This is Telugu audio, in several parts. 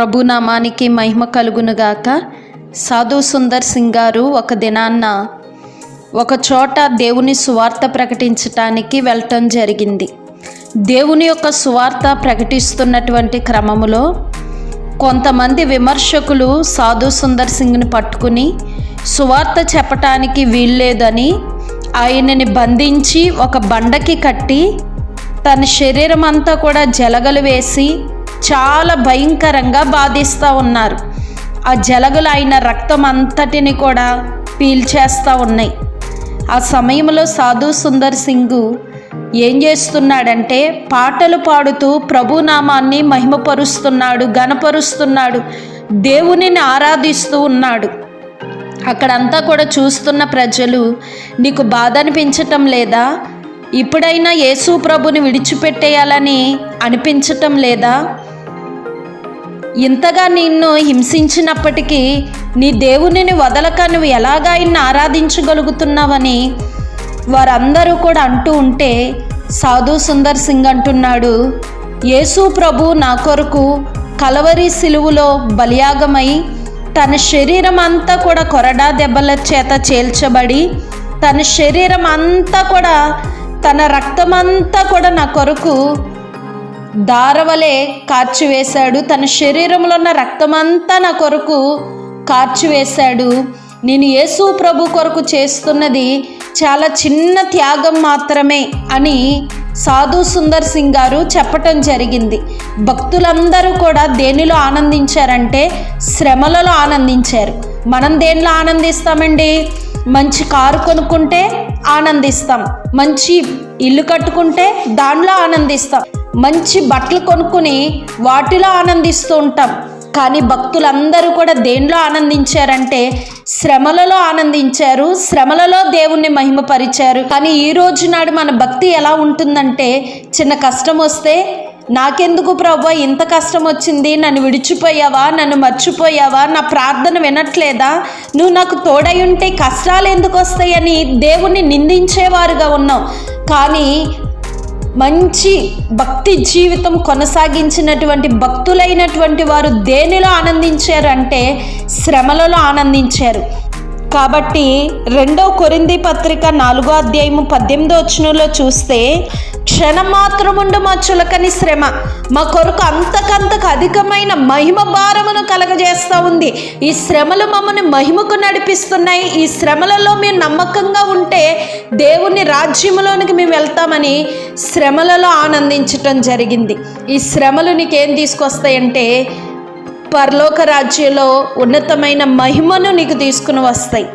ప్రభునామానికి మహిమ కలుగునుగాక. సాధు సుందర్ సింగ్ గారు ఒక దినాన్న ఒక చోట దేవుని సువార్త ప్రకటించటానికి వెళ్ళటం జరిగింది. దేవుని యొక్క సువార్త ప్రకటిస్తున్నటువంటి క్రమములో కొంతమంది విమర్శకులు సాధు సుందర్ సింగ్ని పట్టుకుని సువార్త చెప్పటానికి వీల్లేదని ఆయనని బంధించి ఒక బండకి కట్టి తన శరీరం అంతా కూడా జలగలు వేసి చాలా భయంకరంగా బాధిస్తూ ఉన్నారు. ఆ జలగులైన రక్తం అంతటిని కూడా పీల్చేస్తూ ఉన్నాయి. ఆ సమయంలో సాధు సుందర్ సింగ్ ఏం చేస్తున్నాడంటే పాటలు పాడుతూ ప్రభునామాన్ని మహిమపరుస్తున్నాడు గణపరుస్తున్నాడు దేవునిని ఆరాధిస్తూ ఉన్నాడు. అక్కడంతా కూడా చూస్తున్న ప్రజలు నీకు బాధ అనిపించటం లేదా? ఇప్పుడైనా యేసు ప్రభుని విడిచిపెట్టేయాలని అనిపించటం లేదా? ఇంతగా నిన్ను హింసించినప్పటికీ నీ దేవునిని వదలక నువ్వు ఎలాగా ఆయన్ని ఆరాధించగలుగుతున్నావని వారందరూ కూడా అంటూ ఉంటే సాధు సుందర్ సింగ్ అంటున్నాడు యేసు ప్రభు నా కొరకు కలవరి సిలువులో బలియాగమై తన శరీరం అంతా కూడా కొరడా దెబ్బల చేత చేల్చబడి తన శరీరం అంతా కూడా తన రక్తమంతా కూడా నా కొరకు దారవలే కార్చివేశాడు తన శరీరంలో ఉన్న రక్తమంతా నా కొరకు కార్చివేశాడు నేను యేసు ప్రభు కొరకు చేస్తున్నది చాలా చిన్న త్యాగం మాత్రమే అని సాధు సుందర్ సింగ్ గారు చెప్పటం జరిగింది. భక్తులందరూ కూడా దేనిలో ఆనందించారంటే శ్రమలలో ఆనందించారు. మనం దేనిలో ఆనందిస్తామండి? మంచి కారు కొనుక్కుంటే ఆనందిస్తాం. మంచి ఇల్లు కట్టుకుంటే దానిలో ఆనందిస్తాం. మంచి బట్టలు కొనుక్కుని వాటిలో ఆనందిస్తూ ఉంటాం. కానీ భక్తులందరూ కూడా దేనిలో ఆనందించారంటే శ్రమలలో ఆనందించారు శ్రమలలో దేవుణ్ణి మహిమపరిచారు. కానీ ఈ రోజు నాడు మన భక్తి ఎలా ఉంటుందంటే చిన్న కష్టం వస్తే నాకెందుకు ప్రభు ఇంత కష్టం వచ్చింది నన్ను విడిచిపోయావా నన్ను మర్చిపోయావా నా ప్రార్థన వినట్లేదా? నువ్వు నాకు తోడై ఉంటే కష్టాలు ఎందుకు వస్తాయని దేవుణ్ణి నిందించేవారుగా ఉన్నావు. కానీ మంచి భక్తి జీవితం కొనసాగించినటువంటి భక్తులైనటువంటి వారు దేనిలో ఆనందించారు అంటే శ్రమలలో ఆనందించారు. కాబట్టి రెండో కొరింది పత్రిక నాలుగో అధ్యాయము పద్దెనిమిదో వచనంలో చూస్తే క్షణం మాత్రముండు మా చులకని శ్రమ. మా కొరకు అంతకంతకు అధికమైన మహిమ భారమును కలగజేస్తూ ఉంది. ఈ శ్రమలు మమ్మల్ని మహిమకు నడిపిస్తున్నాయి. ఈ శ్రమలలో మేము నమ్మకంగా ఉంటే దేవుని రాజ్యములోనికి మేము వెళ్తామని శ్రమలలో ఆనందించటం జరిగింది. ఈ శ్రమలు నీకేం తీసుకొస్తాయంటే పరలోక రాజ్యంలో ఉన్నతమైన మహిమను నీకు తీసుకుని వస్తాయి.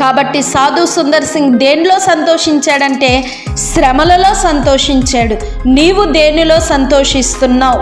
కాబట్టి సాధు సుందర్ సింగ్ దేనిలో సంతోషించాడంటే శ్రమలలో సంతోషించాడు. నీవు దేనిలో సంతోషిస్తున్నావు?